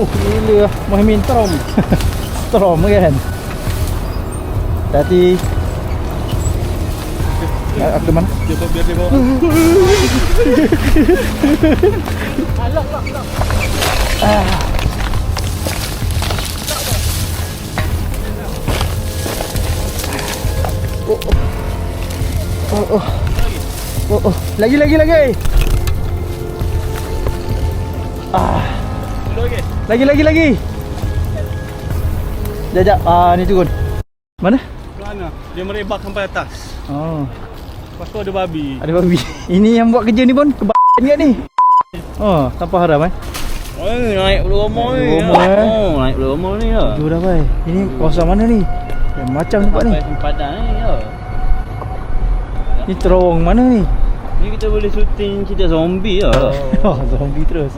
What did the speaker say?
Oh, ini รือ Mohamed Trom. Trom kan. Tadi Ya, aku mana? Dia bawa biar dia bawa. Oh, oh. Oh, oh. Lagi, lagi, lagi. Ah, lagi. lagi, lagi, jap. Ah, ni turun. Mana? Mana? Dia merebak sampai atas. Oh, Lepas tu ada babi. ada babi. Ini yang buat kerja ni pun kebahan juga ni. Oh, tanpa haram eh. Oh, naik rumah ni. Rumah, eh. Oh, naik rumah ni ya. Tu dah bai. Ini kawasan mana ni? Yang macam tempat ni. Sempadan ni ya. Ni terowong mana ni? Ni kita boleh syuting cerita zombie ya. Oh, zombie terus.